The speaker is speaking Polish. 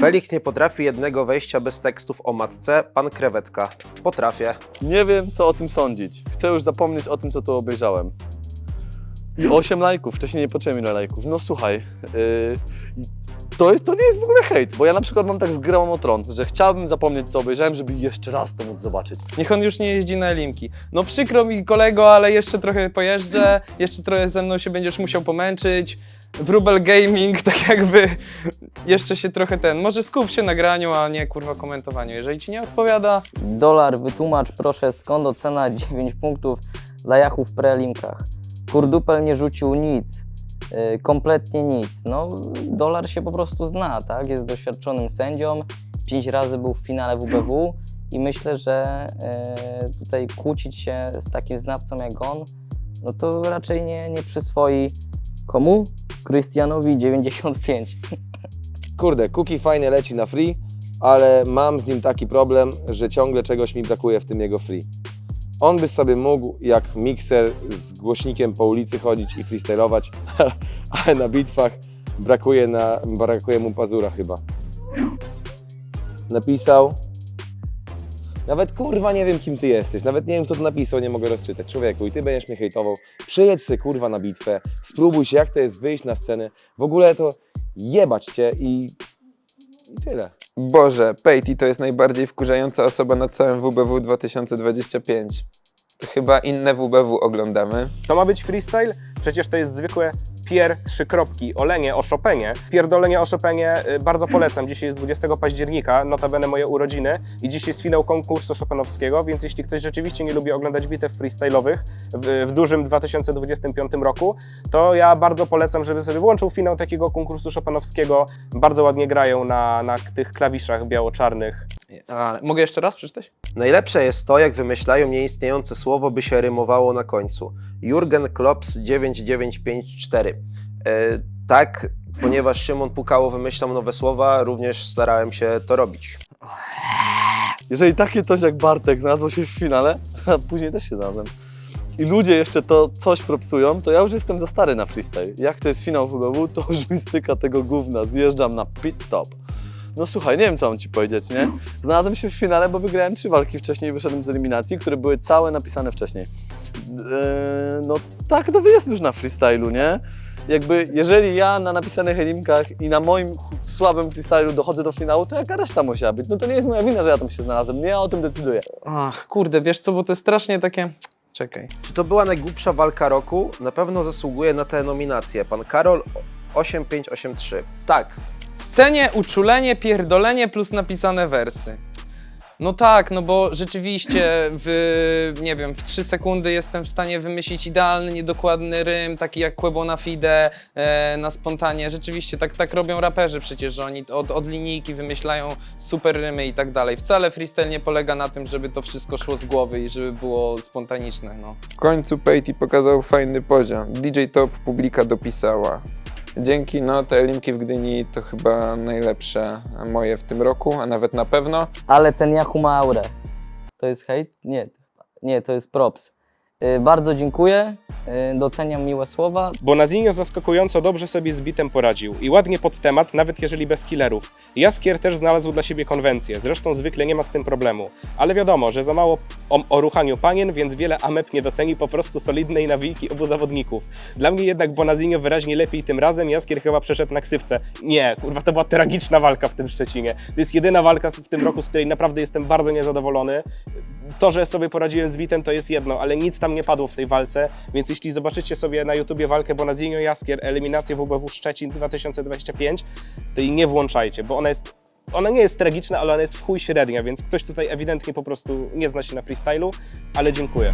Felix nie potrafi jednego wejścia bez tekstów o matce, pan krewetka. Potrafię. Nie wiem, co o tym sądzić. Chcę już zapomnieć o tym, co tu obejrzałem. I 8 lajków, wcześniej nie poczułem ile lajków. No słuchaj, yy, to, jest, to nie jest w ogóle hejt, bo ja na przykład mam tak z Grą o Tron, że chciałbym zapomnieć, co obejrzałem, żeby jeszcze raz to móc zobaczyć. Niech on już nie jeździ na Elimki. No przykro mi kolego, ale jeszcze trochę pojeżdżę, jeszcze trochę ze mną się będziesz musiał pomęczyć. Wróbel Gaming, tak jakby jeszcze się trochę ten, może skup się na graniu, a nie kurwa komentowaniu. Jeżeli ci nie odpowiada, Dolar, wytłumacz proszę skąd ocena 9 punktów dla Yahoo w prelinkach. Kurdupel nie rzucił nic, yy, kompletnie nic. No, dolar się po prostu zna, tak? Jest doświadczonym sędzią, 5 razy był w finale WBW i myślę, że yy, tutaj kłócić się z takim znawcą jak on, no to raczej nie, nie przyswoi komu? Krystianowi 95. Kurde, Cookie fajnie leci na free, ale mam z nim taki problem, że ciągle czegoś mi brakuje w tym jego free. On by sobie mógł jak mikser z głośnikiem po ulicy chodzić i freestylować, ale na bitwach brakuje, na, brakuje mu pazura chyba. Napisał. Nawet kurwa nie wiem kim ty jesteś, nawet nie wiem kto to napisał, nie mogę rozczytać. Człowieku i ty będziesz mnie hejtował, przyjedź sobie kurwa na bitwę, spróbuj się jak to jest wyjść na scenę, w ogóle to jebać cię i, i tyle. Boże, Pejti to jest najbardziej wkurzająca osoba na całym WBW 2025. To chyba inne WBW oglądamy. To ma być freestyle? Przecież to jest zwykłe pier trzy kropki, olenie o Chopinie. Pierdolenie o Chopinie y, bardzo polecam. Dzisiaj jest 20 października, notabene moje urodziny i dziś jest finał konkursu chopinowskiego, więc jeśli ktoś rzeczywiście nie lubi oglądać bitew freestyle'owych w, w dużym 2025 roku, to ja bardzo polecam, żeby sobie włączył finał takiego konkursu chopinowskiego. Bardzo ładnie grają na, na tych klawiszach biało-czarnych. a, mogę jeszcze raz przeczytać? Najlepsze jest to, jak wymyślają nieistniejące słowo, by się rymowało na końcu. Jurgen Klops 9954. E, tak, ponieważ Szymon Pukało wymyślał nowe słowa, również starałem się to robić. Jeżeli takie coś jak Bartek znalazło się w finale, a później też się znalazłem, i ludzie jeszcze to coś propsują, to ja już jestem za stary na freestyle. Jak to jest finał WBW, to już mi styka tego gówna, zjeżdżam na pit stop. No słuchaj, nie wiem co mam ci powiedzieć, nie? Znalazłem się w finale, bo wygrałem trzy walki wcześniej, wyszedłem z eliminacji, które były całe napisane wcześniej. Eee, no tak to jest już na freestylu, nie? Jakby, jeżeli ja na napisanych elimkach i na moim słabym freestylu dochodzę do finału, to jaka reszta musiała być? No to nie jest moja wina, że ja tam się znalazłem, nie ja o tym decyduję. Ach, kurde, wiesz co, bo to jest strasznie takie... Czekaj. Czy to była najgłupsza walka roku? Na pewno zasługuje na tę nominację. Pan Karol 8583. Tak, Scenie, uczulenie, pierdolenie plus napisane wersy. No tak, no bo rzeczywiście w, nie wiem, w 3 sekundy jestem w stanie wymyślić idealny, niedokładny rym, taki jak Quebo na fide, e, na spontanie. Rzeczywiście tak, tak robią raperzy przecież, że oni od, od linijki wymyślają super rymy i tak dalej. Wcale freestyle nie polega na tym, żeby to wszystko szło z głowy i żeby było spontaniczne, no. W końcu Pejti pokazał fajny poziom. DJ Top publika dopisała. Dzięki, no te Olimki w Gdyni to chyba najlepsze moje w tym roku, a nawet na pewno. Ale ten Yahoo ma aurę. To jest hejt? Nie, nie, to jest props. Yy, bardzo dziękuję, doceniam miłe słowa. Bonazinho zaskakująco dobrze sobie z bitem poradził i ładnie pod temat, nawet jeżeli bez killerów. Jaskier też znalazł dla siebie konwencję, zresztą zwykle nie ma z tym problemu. Ale wiadomo, że za mało o, o ruchaniu panien, więc wiele amep nie doceni po prostu solidnej nawijki obu zawodników. Dla mnie jednak Bonazinho wyraźnie lepiej tym razem, Jaskier chyba przeszedł na ksywce. Nie, kurwa, to była tragiczna walka w tym Szczecinie. To jest jedyna walka w tym roku, z której naprawdę jestem bardzo niezadowolony. To, że sobie poradziłem z Witem, to jest jedno, ale nic tam nie padło w tej walce, więc jeśli zobaczycie sobie na YouTubie walkę Bonazinho Jaskier, eliminację WBW Szczecin 2025, to jej nie włączajcie, bo ona jest ona nie jest tragiczna, ale ona jest w chuj średnia, więc ktoś tutaj ewidentnie po prostu nie zna się na freestylu, ale dziękuję.